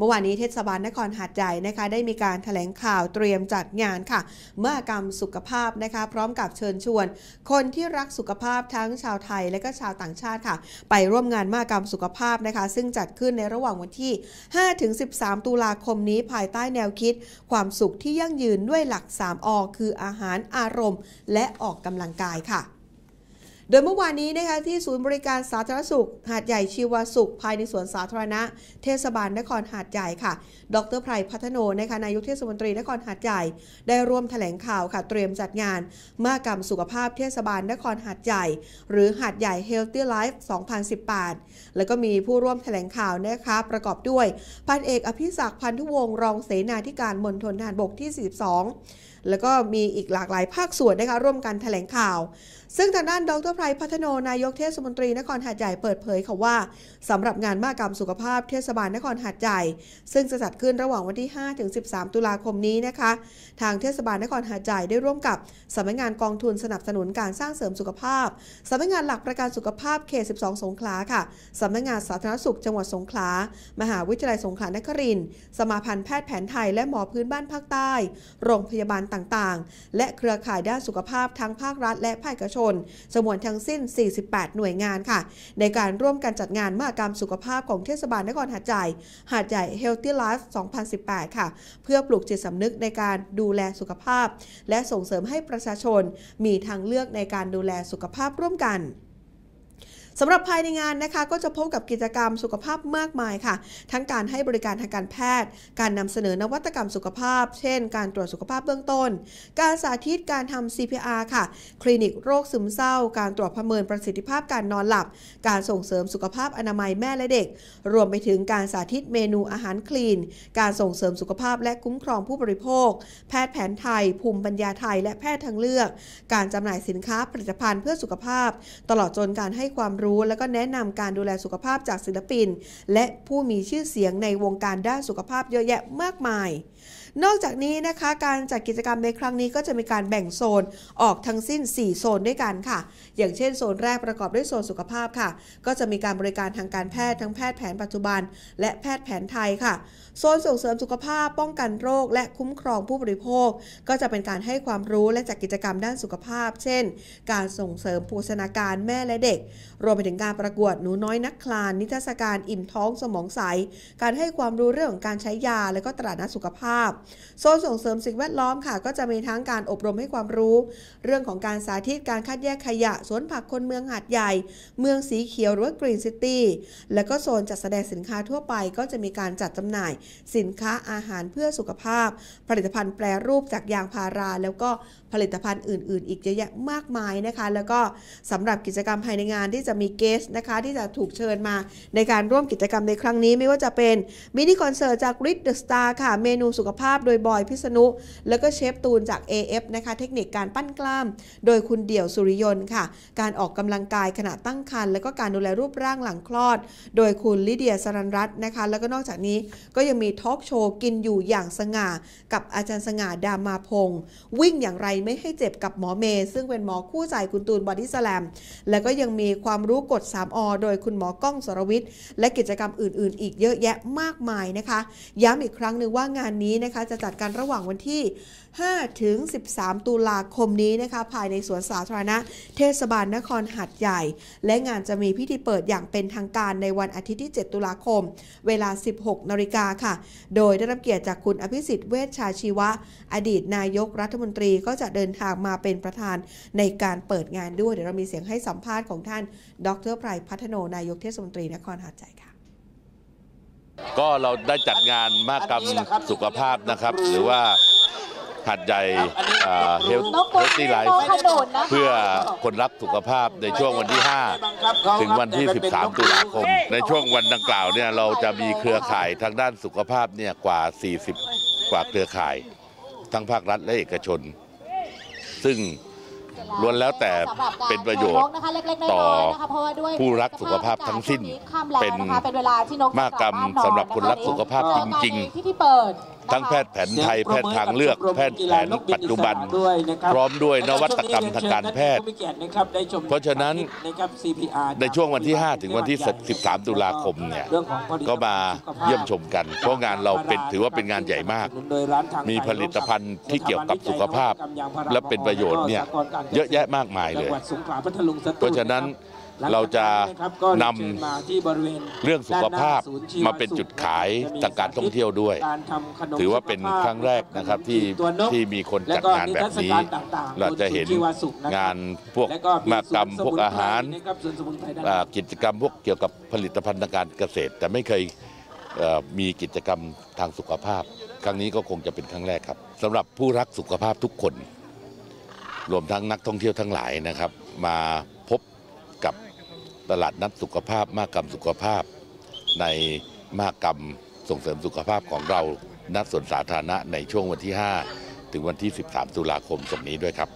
เมื่อวานนี้เทศบาลนครหาดใหญ่นะคะ ได้มีการถแถลงข่าวเตรียมจัดงานค่ะเมื่อกรรมสุขภาพนะคะ พร้อมกับเชิญชวน คนที่รักสุขภาพทั้งชาวไทยและก็ชาวต่างชาติค่ะ ไปร่วมงานมหกรรมสุขภาพนะคะ ซึ่งจัดขึ้นในระหว่างวันที่ 5-13 ตุลาคมนี้ภายใต้แนวคิด ความสุขที่ยั่งยืนด้วยหลัก 3อคืออาหารอารมณ์ และออกกำลังกายค่ะ โดยเมื่อวานนี้นะคะที่ศูนย์บริการสาธารณสุข หาดใหญ่ชีวสุข ภายในสวนสาธารณะ เทศบาลนครหาดใหญ่ค่ะ ดรไพรพัฒโนนะคะนายกเทศมนตรีนครหาดใหญ่ ได้ร่วมแถลงข่าวค่ะเตรียมจัดงานมหกรรมสุขภาพเทศบาลนครหาดใหญ่ หรือหาดใหญ่ Healthy Life 2018 แล้วก็มีผู้ร่วมแถลงข่าวนะคะประกอบด้วยพันเอกอภิศักดิ์พันธุวงศ์รองเสนาธิการมณฑลทหารบกที่ 42 แล้วก็มีอีกหลากหลายภาคส่วนนะคะร่วมกันแถลงข่าว ซึ่งทางด้านดรไพรพัฒโนนายกเทศมนตรีนครหาดใหญ่เปิดเผยค่ะว่าสำหรับงานมหกรรมสุขภาพเทศบาลนครหาดใหญ่ซึ่งจะจัดขึ้นระหว่างวันที่ 5 ถึง 13 ตุลาคมนี้นะคะ ทางเทศบาลนครหาดใหญ่ได้ร่วมกับสำนักงานกองทุนสนับสนุนการสร้างเสริมสุขภาพสำนักงานหลักประกันสุขภาพเขต 12 สงขลาค่ะสำนักงานสาธารณสุขจังหวัดสงขลามหาวิทยาลัยสงขลานครินทร์สมาพันธ์แพทย์แผนไทยและหมอพื้นบ้านภาคใต้ โรงพยาบาลต่างๆ และเครือข่ายด้านสุขภาพทั้งภาครัฐและภาคเอกชนจำนวนทั้งั้งสิ้น 48 หน่วยงานค่ะ ในการร่วมกันจัดงานมหกรรมสุขภาพของเทศบาลนครหาดใหญ่หาดใหญ่ Healthy Life 2018 ค่ะ เพื่อปลูกจิตสำนึกในการดูแลสุขภาพ และส่งเสริมให้ประชาชนมีทางเลือกในการดูแลสุขภาพร่วมกัน สำหรับภายในงานนะคะก็จะพบกับกิจกรรมสุขภาพมากมายค่ะ ทั้งการให้บริการทางการแพทย์ การนำเสนอนวัตกรรมสุขภาพ เช่น การตรวจสุขภาพเบื้องต้น การสาธิตการทำ CPR ค่ะ คลินิกโรคซึมเศร้า การตรวจประเมินประสิทธิภาพการนอนหลับ การส่งเสริมสุขภาพอนามัยแม่และเด็ก รวมไปถึงการสาธิตเมนูอาหารคลีน การส่งเสริมสุขภาพและคุ้มครองผู้บริโภค แพทย์แผนไทย ภูมิปัญญาไทย และแพทย์ทางเลือก การจำหน่ายสินค้าผลิตภัณฑ์เพื่อสุขภาพ ตลอดจนการให้ความรูู้้และก็แนะนำการดูแลสุขภาพจากศิลปิน และผู้มีชื่อเสียงในวงการด้านสุขภาพเยอะแยะมากมาย นอกจากนี้นะคะการจัดกิจกรรมในครั้งนี้ก็จะมีการแบ่งโซนออกทั้งสิ้น 4 โซนด้วยกันค่ะ อย่างเช่นโซนแรกประกอบด้วยโซนสุขภาพค่ะ ก็จะมีการบริการทางการแพทย์ทั้งแพทย์แผนปัจจุบัน และแพทย์แผนไทยค่ะ โซนส่งเสริมสุขภาพป้องกันโรค และคุ้มครองผู้บริโภค ก็จะเป็นการให้ความรู้และจัดกกิจกรรมด้านสุขภาพ เช่น การส่งเสริมโภชนาการแม่และเด็ก รวมไปถึงการประกวดหนูน้อยนักคลาน นิทรรศการอิ่มท้องสมองใส การให้ความรู้เรื่องของการใช้ยาและก็ตลาดนัดสุขภาพโซนส่งเสริมสิ่งแวดล้อมค่ะ ก็จะมีทั้งการอบรมให้ความรู้ เรื่องของการสาธิตการคัดแยกขยะสวนผักคนเมืองหาดใหญ่ เมืองสีเขียวหรือว่ากรีนซิตี้และก็โซนจัดแสดงสินค้าทั่วไป ก็จะมีการจัดจำหน่าย สินค้าอาหารเพื่อสุขภาพ ผลิตภัณฑ์แปรรูปจากยางพารา แล้วก็ผลิตภัณฑ์อื่น ๆ อีกเยอะแยะมากมายนะคะ แล้วก็สำหรับกิจกรรมภายในงานที่จะมีเกสนะคะ ที่จะถูกเชิญมาในการร่วมกิจกรรมในครั้งนี้ไม่ว่าจะเป็นมินิคอนเสิร์ตจากริดเดอะสตาร์ค่ะเมนูสุขภาพาพโดยบอยพิษณุ แล้วก็เชฟตูนจาก AF นะคะเทคนิคการปั้นกล้าม โดยคุณเดี่ยวสุริยนต์ค่ะ การออกกำลังกายขณะตั้งครรภ์แล้วก็การดูแลรูปร่างหลังคลอด โดยคุณลิเดียสรันรัตน์นะคะ แล้วก็นอกจากนี้ก็ยังมีทอล์กโชว์กินอยู่อย่างสง่า กับอาจารย์สง่าดามาพงศ์วิ่งอย่างไรไม่ให้เจ็บกับหมอเมย์ซึ่งเป็นหมอคู่ใจคุณตูนบอดี้สแลมแล้วก็ยังมีความรู้กฎ 3อโดยคุณหมอก้องสรวิทย์และกิจกรรมอื่น ๆ อีกเยอะแยะมากมายนะคะ ย้ำอีกครั้งหนึ่งว่างานนี้นะคะจะจัดการระหว่างวันที่ 5 ถึง 13 ตุลาคมนี้นะคะภายในสวนสาธารณะ เทศบาลนครหัดใหญ่ และงานจะมีพิธีเปิดอย่างเป็นทางการในวันอาทิตย์ที่ 7 ตุลาคม เวลา 16 นาฬิกาค่ะ โดยได้รับเกียรติจากคุณอภิสิทธิ์เวชชาชีวะ อดีตนายกรัฐมนตรีก็จะเดินทางมาเป็นประธานในการเปิดงานด้วย เดี๋ยวเรามีเสียงให้สัมภาษณ์ของท่าน ดรไพรพัฒโนนายกเทศมนตรีนครหัดใหญ่ค่ะ ก็เราได้จัดงานมากรรมสุขภาพนะครับ หรือว่าหัดใหญ่เฮลตี้ไลฟ์เพื่อคนรักสุขภาพในช่วงวันที่ 5 ถึงวันที่ 13 ตุลาคม ในช่วงวันดังกล่าวเนี่ยเราจะมีเครือข่ายทางด้านสุขภาพเนี่ยกว่า 40 กว่าเครือข่าย ทั้งภาครัฐและเอกชน ซึ่ง ล้วนแล้วแต่เป็นประโยชน์ต่อผู้รักสุขภาพทั้งสิ้น เป็นมากรรมสำหรับคนรักสุขภาพจริงๆ ที่เปิดทั้งแพทย์แผนไทยแพทย์ทางเลือกแพทย์แผนปัจจุบัน พร้อมด้วยนวัตกรรมทางการแพทย์ เพราะฉะนั้นในช่วงวันที่ 5 ถึงวันที่ 13 ตุลาคมเนี่ยก็มาเยี่ยมชมกัน เพราะงานเราเป็นถือว่าเป็นงานใหญ่มาก มีผลิตภัณฑ์ที่เกี่ยวกับสุขภาพ และเป็นประโยชน์เนี่ยเยอะแยะมากมายเลย เพราะฉะนั้น เราจะนำเรื่องสุขภาพมาเป็นจุดขายทางการท่องเที่ยวด้วย ถือว่าเป็นครั้งแรกนะครับที่ที่มีคนจัดงานแบบนี้ เราจะเห็นงานพวกมากรรมพวกอาหารอ่ากิจกรรมพวกเกี่ยวกับผลิตภัณฑ์ทางการเกษตร แต่ไม่เคยเอ่อมีกิจกรรมทางสุขภาพ ครั้งนี้ก็คงจะเป็นครั้งแรกครับสำหรับผู้รักสุขภาพทุกคน รวมทั้งนักท่องเที่ยวทั้งหลายนะครับ มาพบกับ ตลาดนัดสุขภาพมากกรรมสุขภาพ ในมากกรรมส่งเสริมสุขภาพของเราณสวนสาธารณะในช่วงวันที่ 5 ถึงวันที่ 13 ตุลาคมตรงนี้ด้วยครับ